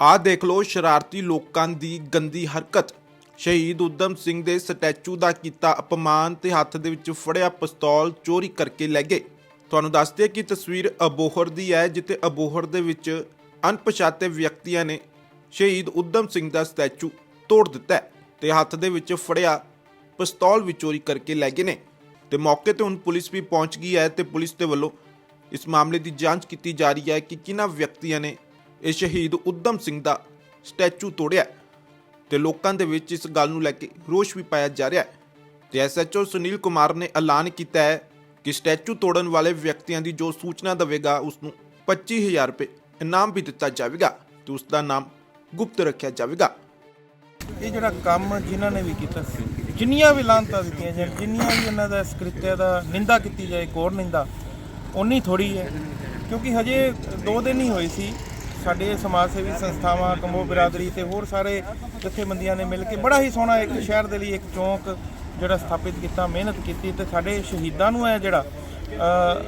ਆਹ ਦੇਖ ਲਓ, ਸ਼ਰਾਰਤੀ ਲੋਕਾਂ ਦੀ ਗੰਦੀ ਹਰਕਤ। ਸ਼ਹੀਦ ਉਦਮ ਸਿੰਘ ਦੇ ਸਟੈਚੂ ਦਾ ਕੀਤਾ ਅਪਮਾਨ ਤੇ ਹੱਥ ਦੇ ਵਿੱਚ ਫੜਿਆ ਪਿਸਤੌਲ, ਚੋਰੀ ਕਰਕੇ ਲੈ ਗਏ। ਤੁਹਾਨੂੰ ਦੱਸਦੇ ਕਿ ਤਸਵੀਰ ਅਬੋਹਰ ਦੀ ਹੈ, ਜਿੱਥੇ ਅਬੋਹਰ ਦੇ ਵਿੱਚ ਅਣਪਛਾਤੇ ਵਿਅਕਤੀਆਂ ਨੇ ਸ਼ਹੀਦ ਉਦਮ ਸਿੰਘ ਦਾ ਸਟੈਚੂ ਤੋੜ ਦਿੱਤਾ ਹੈ ਤੇ ਹੱਥ ਦੇ ਵਿੱਚ ਫੜਿਆ ਪਿਸਤੌਲ ਵੀ ਚੋਰੀ ਕਰਕੇ ਲੈ ਗਏ ਨੇ। ਤੇ ਮੌਕੇ ਤੇ ਹੁਣ ਪੁਲਿਸ ਵੀ ਪਹੁੰਚ ਗਈ ਹੈ ਤੇ ਪੁਲਿਸ ਦੇ ਵੱਲੋਂ ਇਸ ਮਾਮਲੇ ਦੀ ਜਾਂਚ ਕੀਤੀ ਜਾ ਰਹੀ ਹੈ ਕਿ ਕਿਹਨਾਂ ਵਿਅਕਤੀਆਂ ਨੇ ਇਹ ਸ਼ਹੀਦ ਉਦਮ ਸਿੰਘ ਦਾ ਸਟੈਚੂ ਤੋੜਿਆ ਹੈ ਤੇ ਲੋਕਾਂ ਦੇ ਵਿੱਚ ਇਸ ਗੱਲ ਨੂੰ ਲੈ ਕੇ ਰੋਸ਼ ਵੀ ਪਾਇਆ ਜਾ ਰਿਹਾ ਹੈ। ਤੇ ਐਸਐਚਓ ਸੁਨੀਲ ਕੁਮਾਰ ਨੇ ਐਲਾਨ ਕੀਤਾ ਹੈ ਕਿ ਸਟੈਚੂ ਤੋੜਨ ਵਾਲੇ ਵਿਅਕਤੀਆਂ ਦੀ ਜੋ ਸੂਚਨਾ ਦੇਵੇਗਾ ਉਸ ਨੂੰ 25000 ਰੁਪਏ ਇਨਾਮ ਵੀ ਦਿੱਤਾ ਜਾਵੇਗਾ ਤੇ ਉਸ ਦਾ ਨਾਮ ਗੁਪਤ ਰੱਖਿਆ ਜਾਵੇਗਾ। ਇਹ ਜਿਹੜਾ ਕੰਮ ਜਿਨ੍ਹਾਂ ਨੇ ਵੀ ਕੀਤਾ ਜਿੰਨੀਆਂ ਵੀ ਲਾਂਤਾਂ ਦਿੱਤੀਆਂ ਜਾਣ, ਜਿੰਨੀਆਂ ਵੀ ਇਹਨਾਂ ਦਾ ਸਕ੍ਰਿਤਿਆ ਦਾ ਨਿੰਦਾ ਕੀਤੀ ਜਾਏ, ਕੋਰ ਨਿੰਦਾ ਉਨੀ ਥੋੜੀ ਹੈ। ਕਿਉਂਕਿ ਹਜੇ 2 ਦਿਨ ਹੀ ਹੋਏ ਸੀ ਸਾਡੇ ਸਮਾਜ ਸੇਵੀ ਸੰਸਥਾਵਾਂ, ਕੰਬੋ ਬਰਾਦਰੀ ਤੇ ਹੋਰ ਸਾਰੇ ਜਥੇਬੰਦੀਆਂ ਨੇ ਮਿਲ ਕੇ ਬੜਾ ਹੀ ਸੋਹਣਾ ਇੱਕ ਸ਼ਹਿਰ ਦੇ ਲਈ ਇੱਕ ਚੌਂਕ ਜਿਹੜਾ ਸਥਾਪਿਤ ਕੀਤਾ, ਮਿਹਨਤ ਕੀਤੀ ਤੇ ਸਾਡੇ ਸ਼ਹੀਦਾਂ ਨੂੰ ਹੈ ਜਿਹੜਾ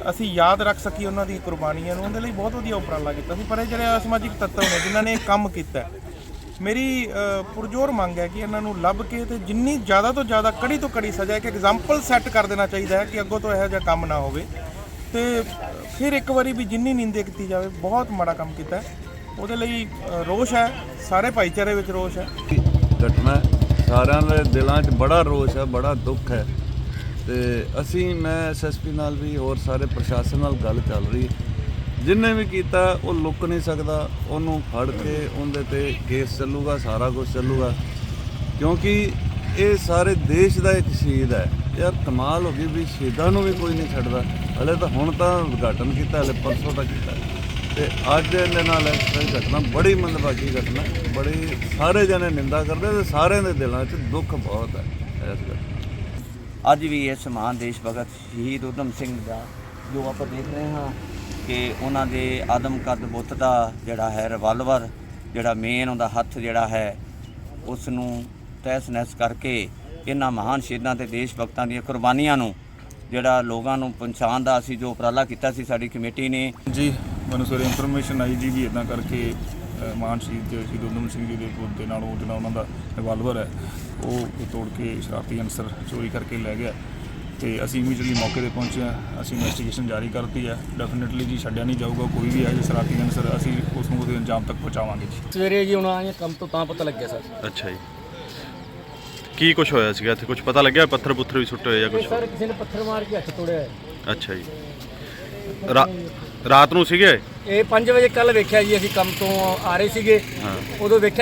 ਅਸੀਂ ਯਾਦ ਰੱਖ ਸਕੀ ਉਹਨਾਂ ਦੀ ਕੁਰਬਾਨੀਆਂ ਨੂੰ। ਉਹਦੇ ਲਈ ਬਹੁਤ ਵਧੀਆ ਉਪਰਾਲਾ ਕੀਤਾ ਸੀ। ਪਰ ਇਹ ਜਿਹੜੇ ਅਸਮਾਜਿਕ ਤੱਤਵ ਨੇ ਜਿਨ੍ਹਾਂ ਨੇ ਇਹ ਕੰਮ ਕੀਤਾ ਮੇਰੀ ਪੁਰਜੋਰ ਮੰਗ ਹੈ ਕਿ ਇਹਨਾਂ ਨੂੰ ਲੱਭ ਕੇ ਤੇ ਜਿੰਨੀ ਜ਼ਿਆਦਾ ਤੋਂ ਜ਼ਿਆਦਾ ਕੜੀ ਤੋਂ ਕੜੀ ਸਜ਼ਾ, ਇੱਕ ਐਗਜ਼ਾਮਪਲ ਸੈੱਟ ਕਰ ਦੇਣਾ ਚਾਹੀਦਾ ਹੈ ਕਿ ਅੱਗੋਂ ਤੋਂ ਇਹੋ ਜਿਹਾ ਕੰਮ ਨਾ ਹੋਵੇ। ਤੇ ਫਿਰ ਇੱਕ ਵਾਰੀ ਵੀ ਜਿੰਨੀ ਨਿੰਦੇ ਕੀਤੀ ਜਾਵੇ, ਬਹੁਤ ਮਾੜਾ ਕੰਮ ਕੀਤਾ ਉਹਦੇ ਲਈ ਰੋਸ਼ ਹੈ, ਸਾਰੇ ਭਾਈਚਾਰੇ ਵਿੱਚ ਰੋਸ਼ ਹੈ। ਘਟਨਾ ਸਾਰਿਆਂ ਦੇ ਦਿਲਾਂ 'ਚ ਬੜਾ ਰੋਸ਼ ਹੈ, ਬੜਾ ਦੁੱਖ ਹੈ। ਤੇ ਅਸੀਂ, ਮੈਂ ਐਸਐਸਪੀ ਨਾਲ ਵੀ ਹੋਰ ਸਾਰੇ ਪ੍ਰਸ਼ਾਸਨ ਨਾਲ ਗੱਲ ਚੱਲ ਰਹੀ ਜਿੰਨੇ ਵੀ ਕੀਤਾ, ਉਹ ਲੁੱਕ ਨਹੀਂ ਸਕਦਾ। ਉਹਨੂੰ ਫੜ ਕੇ ਉਹਦੇ ਤੇ ਕੇਸ ਚੱਲੂਗਾ, ਸਾਰਾ ਕੁਝ ਚੱਲੂਗਾ। ਕਿਉਂਕਿ ਇਹ ਸਾਰੇ ਦੇਸ਼ ਦਾ ਇੱਕ ਸ਼ਹੀਦ ਹੈ। ਯਾਰ, ਕਮਾਲ ਹੋ ਗਈ ਵੀ ਸ਼ਹੀਦਾਂ ਨੂੰ ਵੀ ਕੋਈ ਨਹੀਂ ਛੱਡਦਾ। ਹਲੇ ਤਾਂ ਹੁਣ ਤਾਂ ਉਦਘਾਟਨ ਕੀਤਾ, ਹਲੇ ਪਰਸੋਂ ਤਾਂ ਕੀਤਾ। ਤੇ ਅੱਜ ਇਹਦੇ ਨਾਲ ਇਸ ਤਰ੍ਹਾਂ ਦੀ ਘਟਨਾ ਬੜੀ ਮੰਦਭਾਗੀ ਘਟਨਾ ਬੜੀ ਸਾਰੇ ਜਣੇ ਨਿੰਦਾ ਕਰਦੇ ਤੇ ਸਾਰਿਆਂ ਦੇ ਦਿਲਾਂ 'ਚ ਦੁੱਖ ਬਹੁਤ ਹੈ ਇਸ ਗੱਲ ਅੱਜ ਵੀ ਇਸ ਮਹਾਨ ਦੇਸ਼ ਭਗਤ ਸ਼ਹੀਦ ਉਦਮ ਸਿੰਘ ਦਾ ਜੋ ਆਪਾਂ ਦੇਖ ਰਹੇ ਹਾਂ ਕਿ ਉਹਨਾਂ ਦੇ ਆਦਮ ਕਦ ਬੁੱਤ ਦਾ ਜਿਹੜਾ ਹੈ ਰਿਵਾਲਵਰ ਜਿਹੜਾ ਮੇਨ ਉਹਦਾ ਹੱਥ ਜਿਹੜਾ ਹੈ ਉਸ ਨੂੰ ਤਹਿਸ ਨਹਿਸ ਕਰਕੇ ਇਹਨਾਂ ਮਹਾਨ ਸ਼ਹੀਦਾਂ ਤੇ ਦੇਸ਼ ਭਗਤਾਂ ਦੀਆਂ ਕੁਰਬਾਨੀਆਂ ਨੂੰ ਜਿਹੜਾ ਲੋਕਾਂ ਨੂੰ ਪਹੁੰਚਾਉਣ ਦਾ ਅਸੀਂ ਜੋ ਉਪਰਾਲਾ ਕੀਤਾ ਸੀ ਸਾਡੀ ਕਮੇਟੀ ਨੇ ਜੀ ਮੈਨੂੰ ਸਵੇਰੇ ਇਨਫੋਰਮੇਸ਼ਨ ਆਈ ਜੀ ਵੀ ਇਦਾਂ ਕਰਕੇ ਅ, ਮਹਾਨ ਸ਼ਹੀਦ ਜੀ ਸ਼ਹੀਦ ਉਦਮ ਸਿੰਘ ਜੀ ਦੇ ਪੁੱਤ ਦੇ ਨਾਲ ਉਹ ਜਿਹੜਾ ਉਹਨਾਂ ਦਾ ਰਿਵਾਲਵਰ ਹੈ ਉਹ ਤੋੜ ਕੇ ਸ਼ਰਾਰਤੀ ਅਨਸਰ ਚੋਰੀ ਕਰਕੇ ਲੈ ਗਿਆ। ਤੇ ਅਸੀਂ ਇਮੀਡੀਏਟਲੀ ਮੌਕੇ ਤੇ ਪਹੁੰਚੇ ਹਾਂ ਅਸੀਂ ਇਨਵੈਸਟੀਗੇਸ਼ਨ ਜਾਰੀ ਕਰਤੀ ਹੈ। ਡੈਫੀਨਿਟਲੀ ਜੀ ਛੱਡਿਆ ਨਹੀਂ ਜਾਊਗਾ ਕੋਈ ਵੀ ਹੈ ਜੋ ਸ਼ਰਾਰਤੀ ਅਨਸਰ ਅਸੀਂ ਉਸ ਨੂੰ ਉਹਦੇ ਅੰਜਾਮ ਤੱਕ ਪਹੁੰਚਾਵਾਂਗੇ ਜੀ। ਸਵੇਰੇ ਜੀ ਹੁਣ ਆਏ ਕੰਮ ਤੋਂ ਤਾਂ ਪਤਾ ਲੱਗਿਆ ਸਰ। ਅੱਛਾ ਜੀ। ਕੀ ਕੁਝ ਹੋਇਆ ਸੀਗਾ? ਇੱਥੇ ਕੁਝ ਪਤਾ ਲੱਗਿਆ? ਪੱਥਰ ਪੁੱਥਰ ਵੀ ਸੁੱਟੇ ਹੋਏ ਜਾਂ ਕੁਝ ਸਰ ਕਿਸੇ ਨੇ ਪੱਥਰ ਮਾਰ ਕੇ ਹੱਥ ਤੋੜਿਆ ਹੈ। ਅੱਛਾ ਜੀ। ਰਾ- ਰਾਤ ਨੂੰ ਸੀਗੇ? ਇਹ 5 ਵਜੇ ਕੱਲ ਵੇਖਿਆ ਜੀ ਅਸੀਂ ਕੰਮ ਤੋਂ ਆ ਰਹੇ ਸੀਗੇ। ਉਦੋਂ ਵੇਖਿਆ